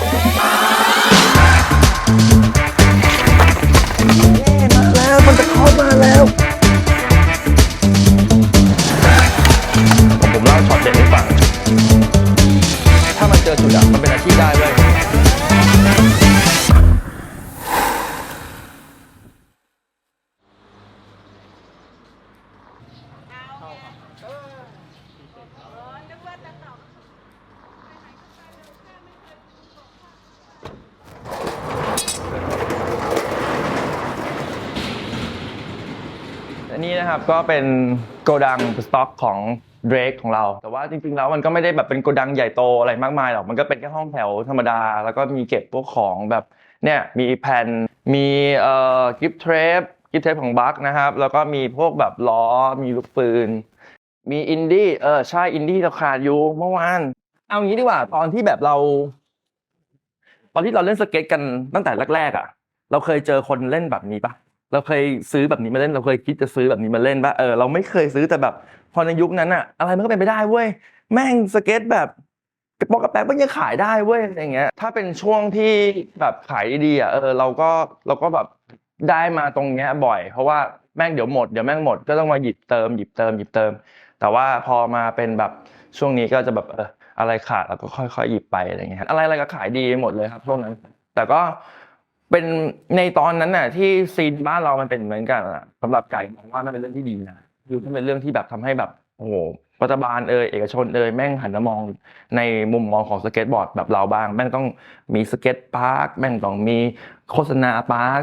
มา นี้นะครับก็เป็นโกดังสต็อกของ Drake ของเรา แต่ว่าจริงๆแล้วมันก็ไม่ได้แบบเป็นโกดังใหญ่โตอะไรมากมายหรอก มันก็เป็นแค่ห้องแถวธรรมดา แล้วก็มีเก็บพวกของแบบเนี่ยมีแผ่นมีเอ่อกิฟต์เทปกิฟต์เทปของบัคนะครับ แล้วก็มีพวกแบบล้อมีลูกปืน มีอินดี้เออใช่อินดี้เราขาดอยู่เมื่อวานเอางี้ดีกว่าตอนที่แบบเรา ตอนที่เราเล่นสเก็ตกันตั้งแต่แรกๆอะ เราเคยเจอคนเล่นแบบนี้ปะ เราเคยซื้อแบบนี้มาเล่นเราเคยคิดจะซื้อแบบนี้มาเล่นปะเออเราไม่เคยซื้อแต่แบบ พอในยุคนั้นอะอะไรมันก็เป็นไปได้เว้ยแม่งสเก็ตแบบกระป๋องกระแป๊บมันยังขายได้เว้ยอะไรเงี้ย ถ้าเป็นช่วงที่แบบขายดีอะเออเราก็เราก็แบบได้มาตรงเนี้ยบ่อย เพราะว่าแม่งเดี๋ยวหมดเดี๋ยวแม่งหมดก็ต้องมาหยิบเติมหยิบเติมหยิบเติม แต่ว่าพอมาเป็นแบบช่วงนี้ก็จะแบบเอออะไรขาดเราก็ค่อยๆหยิบไปอะไรเงี้ยอะไรอะไรก็ขายดีหมดเลยครับช่วงนั้น แต่ก็ เป็นในตอนนั้นน่ะ ที่ซีนบ้านเรามันเป็นเหมือนกันอะสำหรับไก่มองว่ามันเป็นเรื่องที่ดีนะคือมันเป็นเรื่องที่แบบทำให้แบบโอ้โหรัฐบาลเอยเอกชนเอยแม่งหันมามองในมุมมองของสเก็ตบอร์ดแบบเราบ้าง แม่งต้องมีสเก็ตพาร์คแม่งต้องมีโฆษณาพาร์ค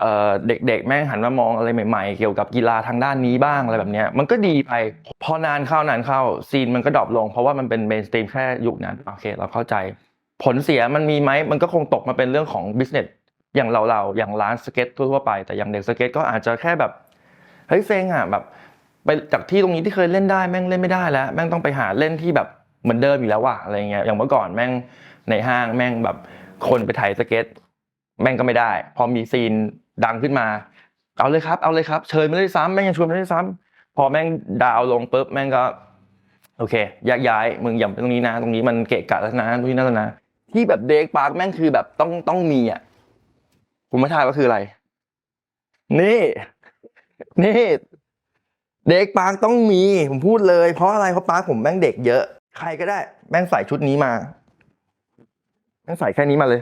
เอ่อเด็กๆ แม่งหันมามองอะไรใหม่ๆ เกี่ยวกับกีฬาทางด้านนี้บ้างอะไรแบบเนี้ยมันก็ดีไป พอนานเข้านานเข้าซีนมันก็ดรอปลง เพราะว่ามันเป็นเมนสตรีมแค่ยุคนั้นโอเค เราเข้าใจ ผลเสียมันมีไหมมันก็คงตกมาเป็นเรื่องของบิสเนส อย่างเราเราๆอย่างร้านสเก็ตทั่วๆไป แต่อย่างเด็กสเก็ตก็อาจจะแค่แบบเฮ้ยเซ็งอะแบบไปจากที่ตรงนี้ที่เคยเล่นได้แม่งเล่นไม่ได้แล้ว แม่งต้องไปหาเล่นที่แบบเหมือนเดิมอีกแล้วว่ะอะไรเงี้ยอย่างเมื่อก่อนแม่งในห้างแม่งแบบคนไปถ่ายสเก็ต แม่งก็ไม่ได้ พอมีซีนดังขึ้นมา เอาเลยครับเอาเลยครับ เชิญมาเลยซ้ำแม่งยังชวนมาเลยซ้ำพอแม่งดาวลงปุ๊บแม่งก็ โอเคแยกย้ายมึงอย่าไปตรงนี้นะ ตรงนี้มันเกะกะแล้วนะตรงนี้นั่นแล้วนะที่แบบเด็กปาร์คแม่งคือแบบต้องต้องมีอะ ผมไม่ทายว่าคืออะไร นี่ นี่ เด็กปาร์คต้องมี ผมพูดเลย เพราะอะไรเพราะปาร์คผมแม่งเด็กเยอะ ใครก็ได้ แม่งใส่ชุดนี้มา แม่งใส่แค่นี้มาเลย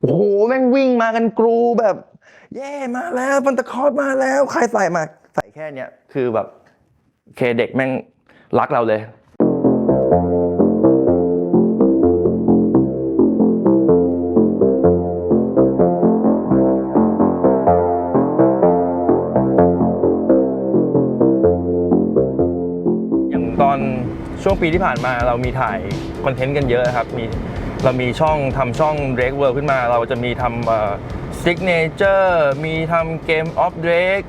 โอ้โหแม่งวิ่งมากันกรูแบบ เย่มาแล้วฟันตะคอร์ดมาแล้ว ใครใส่มาใส่แค่เนี้ยคือแบบเคเด็กแม่งรักเราเลย ช่วงปีที่ผ่านมาเรามีถ่ายคอนเทนต์กันเยอะครับมีเรามีช่องทำช่อง Drake World ขึ้นมา เราจะมีทำ Signature มีทำ Game of Drake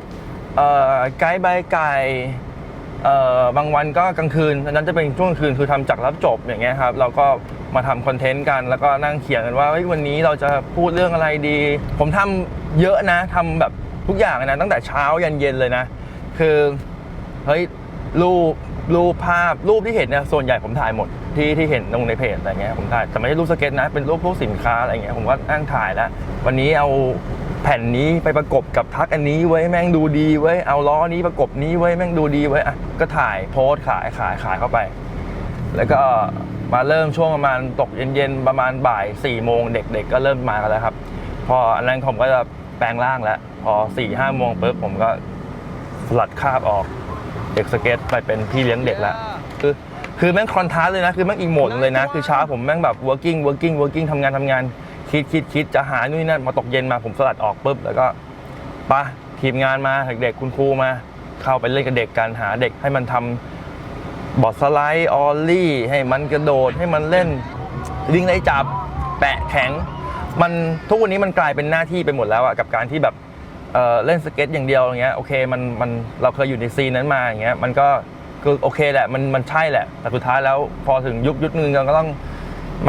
ไกด์บายไก่บางวันก็กลางคืนอันนั้นจะเป็นช่วงคืนคือทำจากรับจบอย่างเงี้ยครับเราก็มาทำคอนเทนต์กัน แล้วก็นั่งเขียนกันว่าวันนี้เราจะพูดเรื่องอะไรดี ผมทำเยอะนะทำแบบทุกอย่างนะตั้งแต่เช้ายันเย็นเลยนะ คือเฮ้ยรูป รูปภาพรูปที่เห็นเนี่ยส่วนใหญ่ผมถ่ายหมดที่ที่เห็นลงในเพจอะไรเงี้ยผมถ่ายแต่ไม่ใช่รูปสเก็ตนะ เป็นรูปพวกสินค้าอะไรเงี้ยผมก็นั่งถ่ายแล้ว วันนี้เอาแผ่นนี้ไปประกบกับทักอันนี้ไว้แม่งดูดีไว้เอาล้อนี้ประกบนี้ไว้แม่งดูดีไว้อะก็ถ่ายโพสขายขายขายเข้าไป แล้วก็มาเริ่มช่วงประมาณตกเย็นๆประมาณบ่าย4ี่โมงเด็กๆก็เริ่มมากันแล้วครับ พออันนั้นผมก็จะแปลงร่างแล้ว พอ4ี่ห้าโมงปุ๊บผมก็สลัดคาบออก เด็กสเก็ตไปเป็นพี่เลี้ยงเด็กแล้วคือคือแม่งคอนทราสต์เลยนะ คือแม่งอีกโหมดเลยนะ คือเช้าผมแม่งแบบ working working working ทำงานทำงาน คิดคิดคิดจะหานู่นนนั่นมาตกเย็นมาผมสลัดออกปุ๊บ แล้วก็ไปะทีมงานมาเด็กๆคุณครูมา เข้าไปเล่นกับเด็กกันหาเด็กให้มันทำบอร์ดสไลด์ออลลี่ ให้มันกระโดดให้มันเล่นวิ่งไล่จับแปะแข็ง มันทุกวันนี้มันกลายเป็นหน้าที่ไปหมดแล้วอะกับการที่แบบ เอ่อเล่นสเก็ตอย่างเดียวอย่างเงี้ยโอเคมันมันเราเคยอยู่ในซีนนั้นมาอย่างเงี้ยมันก็คือโอเคแหละมันมันใช่แหละ แต่สุดท้ายแล้วพอถึงยุคยุคนึงเราก็ต้อง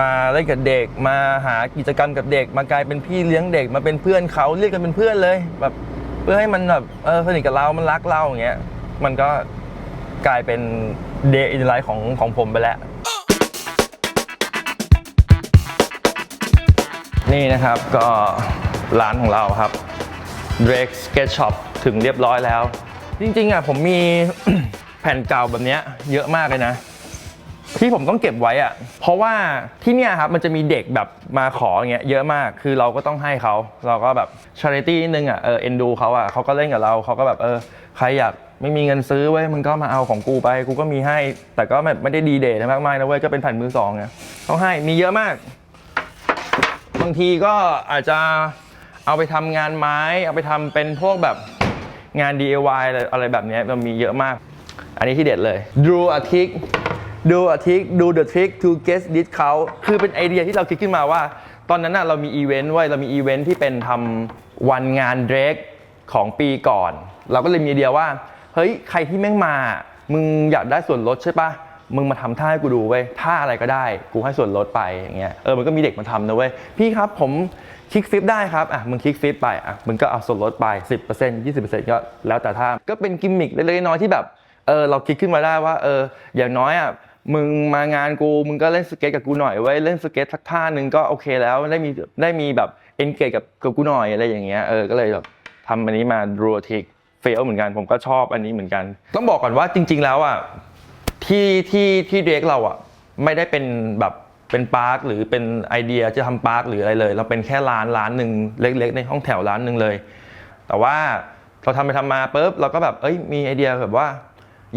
มาเล่นกับเด็กมาหากิจกรรมกับเด็ก มากลายเป็นพี่เลี้ยงเด็กมาเป็นเพื่อนเขาเรียกกันเป็นเพื่อนเลยแบบเพื่อให้มันแบบเออสนิทกับเรา มันรักเราอย่างเงี้ยมันก็กลายเป็นเดย์อินไลฟ์ของของผมไปแล้ว นี่นะครับก็ร้านของเราครับ Drake Skate Shop ถึงเรียบร้อยแล้ว จริงๆอะผมมี แผ่นเก่าแบบเนี้ยเยอะมากเลยนะ ที่ผมต้องเก็บไว้อะเพราะว่าที่เนี่ยครับมันจะมีเด็กแบบมาขออย่างเงี้ยเยอะมากคือเราก็ต้องให้เขาเราก็แบบชาริตี้นิดนึงอะเออเอ็นดูเขาอะเขาก็เล่นกับเราเขาก็แบบเออใครอยากไม่มีเงินซื้อเว้ยมึงก็มาเอาของกูไปกูก็มีให้ แต่ก็ไม่ได้ดีเดย์มากมายนะเว้ยก็เป็นแผ่นมือสองไงต้องให้มีเยอะมาก บางทีก็อาจจะ เอาไปทำงานไม้ เอาไปทำเป็นพวกแบบงาน DIY อะไรอะไรแบบนี้มันมีเยอะมาก อันนี้ที่เด็ดเลย do a trick do a trick do the trick to guess this count คือเป็นไอเดียที่เราคิดขึ้นมาว่า ตอนนั้นน่ะเรามีอีเวนต์ไว้เรามีอีเวนต์ที่เป็นทำวันงานเดรกของปีก่อน เราก็เลยมีไอเดียว่า เฮ้ย ใครที่แม่งมา มึงอยากได้ส่วนลดใช่ปะมึงมาทำท่าให้กูดูเว้ยท่าอะไรก็ได้ กูให้ส่วนลดไปอย่างเงี้ยเออมันก็มีเด็กมาทำนะเว้ยพี่ครับผม คลิกฟิปได้ครับอะมึงคลิกฟิปไปอะมึงก็เอาส่วนลดไป 10% 20%ก็แล้วแต่ท่าก็เป็นกิมมิคเล็กๆน้อยๆที่แบบเออเราคิดขึ้นมาได้ว่าเอออย่างน้อยอะมึงมางานกูมึงก็เล่นสเก็ตกับกูหน่อยไว้เล่นสเก็ตสักท่าหนึ่งก็โอเคแล้วได้มีได้มีแบบเอนเกจกับกับกูหน่อยอะไรอย่างเงี้ยเออก็เลยแบบทำอันนี้มาดูทิกเฟลเหมือนกันผมก็ชอบอันนี้เหมือนกัน ต้องบอกก่อนว่าจริง ๆ แล้วอะที่ที่ที่เด็กเราอะไม่ได้เป็นแบบ เป็นปาร์คหรือเป็นไอเดียจะทำปาร์คหรืออะไรเลย เราเป็นแค่ร้านร้านหนึ่งเล็ก ๆ ในห้องแถวร้านหนึ่งเลย แต่ว่าเราทำไปทำมาปุ๊บเราก็แบบเอ้ยมีไอเดียแบบว่า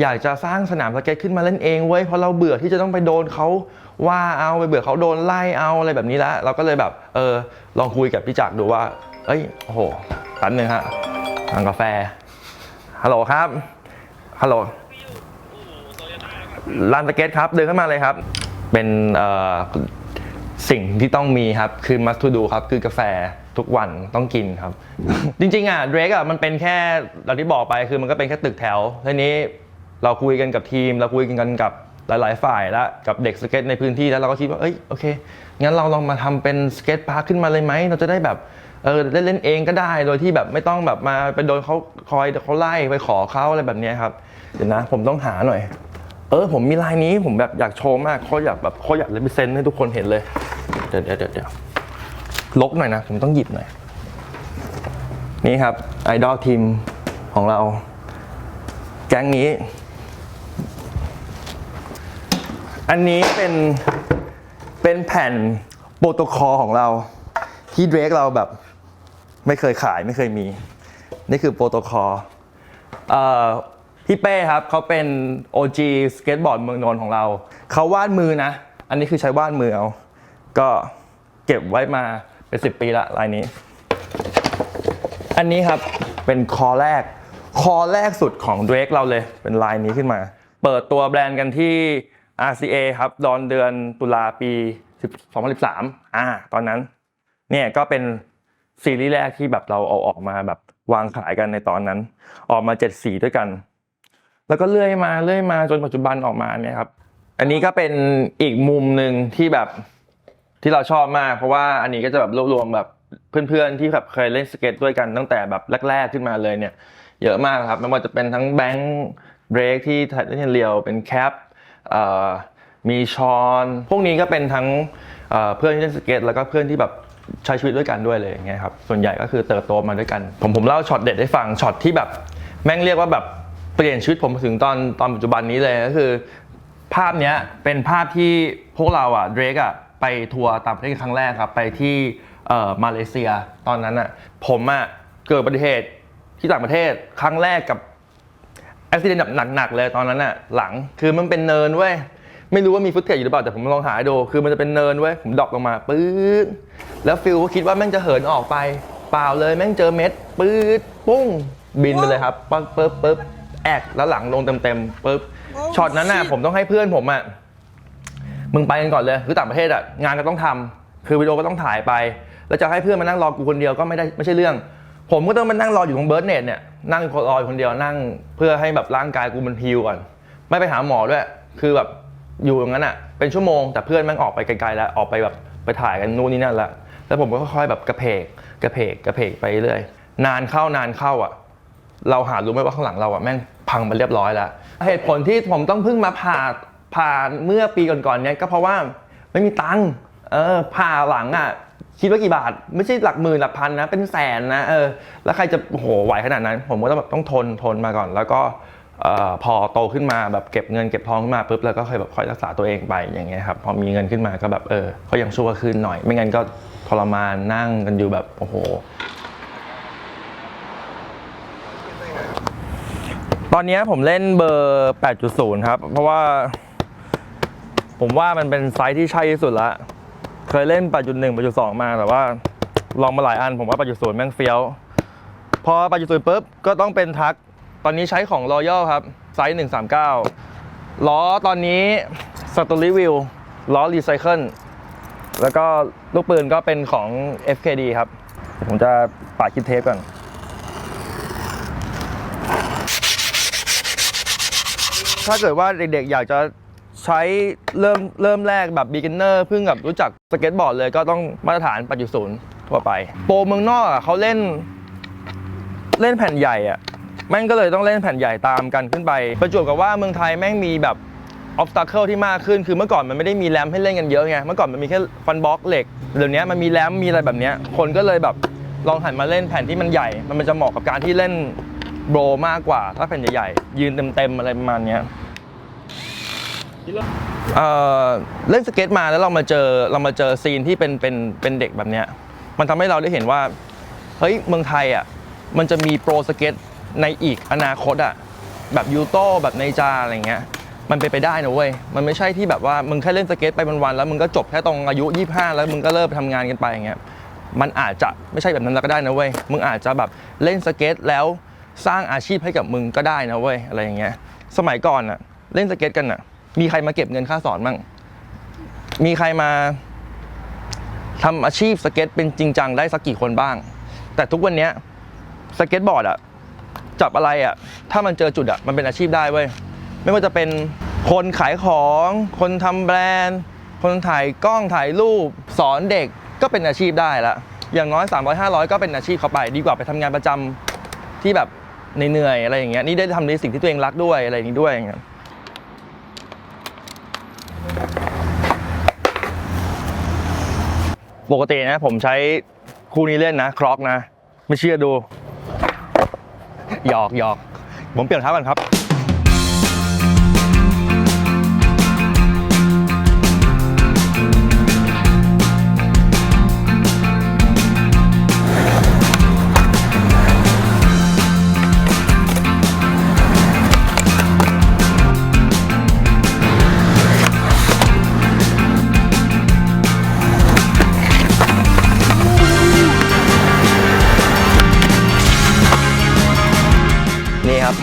อยากจะสร้างสนามสเก็ตขึ้นมาเล่นเองเว้ยเพราะเราเบื่อที่จะต้องไปโดนเขาว่าเอาไปเบื่อเขาโดนไล่เอาอะไรแบบนี้ล้วเราก็เลยแบบเออลองคุยกับพี่จักรดูว่า เอ้ยโอ้โหแป๊บนึงฮะทางกาแฟฮัลโหลครับฮัลโหลร้านสเก็ตครับเดินเข้ามาเลยครับ เป็นสิ่งที่ต้องมีครับ คือมัสทูดูครับ คือกาแฟทุกวันต้องกินครับ จริง ๆ อะเดรกอะมันเป็นแค่เราที่บอกไปคือมันก็เป็นแค่ตึกแถวทีนี้เราคุยกันกับทีม เราคุยกันกับหลาย ๆ ฝ่ายแล้วกับเด็กสเก็ตในพื้นที่แล้วเราก็คิดว่าเอ้ยโอเคงั้นเราลองมาทำเป็นสเก็ตพาร์คขึ้นมาเลยไหมเราจะได้แบบเออได้เล่นเองก็ได้โดยที่แบบไม่ต้องแบบมาไปโดนเขาคอยเขาไล่ไปขอเขาอะไรแบบนี้ครับเดี๋ยวนะ ผมต้องหาหน่อย เออผมมีลายนี้ผมแบบอยากโชว์มากเขาอยากแบบเขาอยากเลมิเซนให้ทุกคนเห็นเลย เดี๋ยวเดี๋ยวเดี๋ยวลกหน่อยนะ ผมต้องหยิบหน่อย นี่ครับไอดอลทีมของเรา แก๊งนี้ อันนี้เป็นเป็นแผ่นโปรโตคอลของเรา ที่เดรกเราแบบไม่เคยขายไม่เคยมี นี่คือโปรโตคอล พี่เป้ครับเขาเป็น OG สเก็ตบอร์ดเมืองนนท์ของเรา เขาวาดมือนะ อันนี้คือใช้วาดมือเอา ก็เก็บไว้มาเป็น 10 ปีละลายนี้ อันนี้ครับเป็นคอแรก คอแรกสุดของ Drake เราเลย เป็นลายนี้ขึ้นมา เปิดตัวแบรนด์กันที่ RCA ครับตอนเดือนตุลาปี 2013 อ่า ตอนนั้น เนี่ยก็เป็นซีรีส์แรกที่แบบเราเอาออกมาแบบวางขายกันในตอนนั้น ออกมาเจ็ดสีด้วยกัน แล้วก็เลื่อยมาเลื่อยมาจนปัจจุบันออกมาเนี่ยครับ อันนี้ก็เป็นอีกมุมหนึ่งที่แบบที่เราชอบมาก เพราะว่าอันนี้ก็จะแบบรวบรวมแบบเพื่อนๆที่แบบเคยเล่นสเก็ตด้วยกันตั้งแต่แบบแรกๆขึ้นมาเลยเนี่ย เยอะมากครับไม่ว่าจะเป็นทั้งแบงค์เบรกที่ทัดเทนเรียวเป็นแคปมีชอนพวกนี้ก็เป็นทั้งเอ่อเพื่อนที่เล่นสเก็ตแล้วก็เพื่อนที่แบบใช้ชีวิตด้วยกันด้วยเลยอย่างเงี้ยครับส่วนใหญ่ก็คือเติบโตมาด้วยกัน ผมผมเล่าช็อตเด็ดให้ฟังช็อตที่แบบแม่งเรียกว่าแบบ เปลี่ยนชีวิตผมถึงตอนตอนปัจจุบันนี้เลยก็คือ ภาพเนี้ยเป็นภาพที่พวกเราอะเดรกอะไปทัวร์ต่างประเทศครั้งแรกครับ ไปที่เอ่อมาเลเซียตอนนั้นอะผมอะเกิดอุบัติเหตุที่ต่างประเทศครั้งแรกกับอุบิเหตุแบบหนักๆเลยตอนนั้นอะหลังคือมันเป็นเนินเว้ยไม่รู้ว่ามีฟุตเทจอยู่หรือเปล่าแต่ผมลองหาดูคือมันจะเป็นเนินเว้ยผมดรอปลงมาปื๊ดแล้วฟิลก็คิดว่าแม่งจะเหินออกไป เปล่าเลยแม่งเจอเม็ดปื๊ดปุ้งบินไปเลยครับปึ๊บปึ๊บปึ๊บ แอกแล้วหลังลงเต็มๆปึ๊บช็อตนั้นน่ะผมต้องให้เพื่อนผมอะมึงไปกันก่อนเลยคือต่างประเทศอะงานก็ต้องทำคือวิดีโอก็ต้องถ่ายไป แล้วจะให้เพื่อนมานั่งรอกูคนเดียวก็ไม่ได้ไม่ใช่เรื่อง ผมก็ต้องมานั่งรออยู่ตรงเบิร์ดเน็ตเนี่ยนั่งรออยู่คนเดียวนั่งเพื่อให้แบบร่างกายกูมันฮิวก่อนไม่ไปหาหมอด้วย คือแบบอยู่อย่างนั้นอะเป็นชั่วโมงแต่เพื่อนแม่งออกไปไกลๆแล้วออกไปแบบไปถ่ายกันนู่นนี่นั่นละแล้วผมก็ค่อยๆแบบกระเพกกระเพกกระเพกไปเรื่อยนานเข้านานเข้าอะ เราหารู้ไหมว่าข้างหลังเราอะแม่ง พังไปเรียบร้อยแล้ว เหตุผลที่ผมต้องเพิ่งมาผ่าผ่าเมื่อปีก่อนๆเนี้ยก็เพราะว่าไม่มีตังค์เออผ่าหลังอะคิดว่ากี่บาท ไม่ใช่หลักหมื่นหลักพันนะ เป็นแสนนะเออแล้วใครจะโอ้โหไหวขนาดนั้น ผมก็ต้องแบบต้องทนทนมาก่อน แล้วก็เอ่อพอโตขึ้นมาแบบเก็บเงินเก็บทองขึ้นมาปุ๊บแล้วก็ค่อยแบบค่อยรักษาตัวเองไปอย่างเงี้ยครับพอมีเงินขึ้นมาก็แบบเออก็ยังชั่วขึ้นหน่อย ไม่งั้นก็ทรมานนั่งกันอยู่แบบโอ้โห ตอนนี้ผมเล่นเบอร์ 8.0 ครับ เพราะว่า ผมว่ามันเป็นไซส์ที่ใช่ที่สุดละ เคยเล่น 8.1 8.2 มาแต่ว่า ลองมาหลายอันผมว่า 8.0 แม่งเฟี้ยว พอ 8.0 ปุ๊บ ก็ต้องเป็นทัก ตอนนี้ใช้ของ Royal ครับ ไซส์ 139 ล้อตอนนี้ s t o r y Wheel ล้อ Recycle แล้วก็ลูกปืนก็เป็นของ FKD ครับ ผมจะปาดคิดเทปก่อน ถ้าเกิดว่าเด็กๆ อยากจะใช้เริ่มเริ่มแรกแบบ beginner เพิ่งกับรู้จักสเก็ตบอร์ดเลยก็ต้องมาตรฐาน8.0ทั่วไป โปรเมืองนอกอะเขาเล่น เล่นแผ่นใหญ่อะแม่งก็เลยต้องเล่นแผ่นใหญ่ตามกันขึ้นไป ประจวบกับว่าเมืองไทยแม่งมีแบบ obstacle ที่มากขึ้นคือเมื่อก่อนมันไม่ได้มีแรมให้เล่นกันเยอะไงเมื่อก่อนมันมีแค่ฟันบล็อกเหล็กเดี๋ยวนี้มันมีแรมมีอะไรแบบนี้คนก็เลยแบบลองหันมาเล่นแผ่นที่มันใหญ่ มันมันจะเหมาะกับการที่เล่น โบรมากกว่า ถ้าแผ่นใหญ่ๆ ยืนเต็มๆ อะไรประมาณเนี้ยเอ่อเล่นสเก็ตมาแล้วเรามาเจอเรามาเจอซีนที่เป็นเป็นเป็นเด็กแบบเนี้ยมันทำให้เราได้เห็นว่า เฮ้ยเมืองไทยอะมันจะมีโปรสเก็ตในอีกอนาคตอะแบบยูโตแบบในจาอะไรเงี้ยมันเป็นไปได้นะเว้ย มันไม่ใช่ที่แบบว่ามึงแค่เล่นสเก็ตไปวันๆแล้วมึงก็จบแค่ตรงอายุ 25 แล้วมึงก็เลิกไปทำงานกันไปอย่างเงี้ย มันอาจจะไม่ใช่แบบนั้นแล้วก็ได้นะเว้ย มึงอาจจะแบบเล่นสเก็ตแล้ว สร้างอาชีพให้กับมึงก็ได้นะเว้ยอะไรอย่างเงี้ย สมัยก่อนอะเล่นสเก็ตกันอะมีใครมาเก็บเงินค่าสอนบ้างมีใครมาทำอาชีพสเก็ตเป็นจริงจังได้สักกี่คนบ้าง แต่ทุกวันเนี้ยสเก็ตบอร์ดอะจับอะไรอะถ้ามันเจอจุดอะมันเป็นอาชีพได้เว้ยไม่ว่าจะเป็นคนขายของ คนทำแบรนด์ คนถ่ายกล้องถ่ายรูป สอนเด็กก็เป็นอาชีพได้ละอย่างน้อย 300 500 ก็เป็นอาชีพเข้าไป ดีกว่าไปทำงานประจำที่แบบ เหนื่อยๆอะไรอย่างเงี้ยนี่ได้ทำในสิ่งที่ตัวเองรักด้วยอะไรอย่างนี้ด้วยอย่างเงี้ยปกตินะผมใช้คู่นี้เล่นนะครอกนะ ไม่เชื่อดูหยอกหยอกผมเปลี่ยนเท้ากันครับ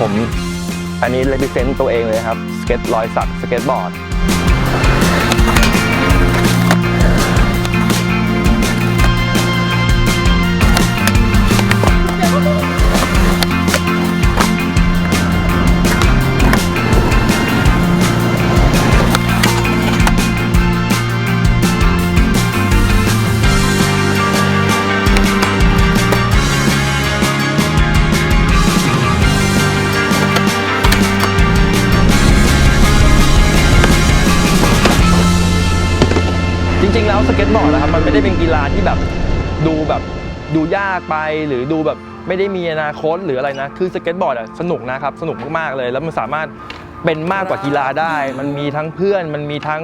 ผมอันนี้เลพิเซนต์ตัวเองเลยครับสเก็ตรอยสักสเก็ตบอร์ด มันไม่ได้เป็นกีฬาที่แบบดูแบบดูยากไปหรือดูแบบไม่ได้มีอนาคตหรืออะไรนะ คือสเก็ตบอร์ดอะสนุกนะครับสนุกมากๆเลย แล้วมันสามารถเป็นมากกว่ากีฬาได้ มันมีทั้งเพื่อน มันมีทั้ง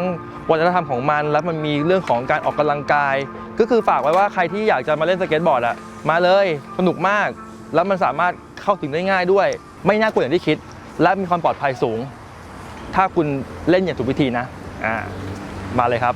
วัฒนธรรมของมัน แล้วมันมีเรื่องของการออกกำลังกาย ก็คือฝากไว้ว่าใครที่อยากจะมาเล่นสเก็ตบอร์ดอะมาเลยสนุกมาก แล้วมันสามารถเข้าถึงได้ง่ายด้วย ไม่น่ากลัวอย่างที่คิด และมีความปลอดภัยสูง ถ้าคุณเล่นอย่างถูกวิธีนะอ่ามาเลยครับ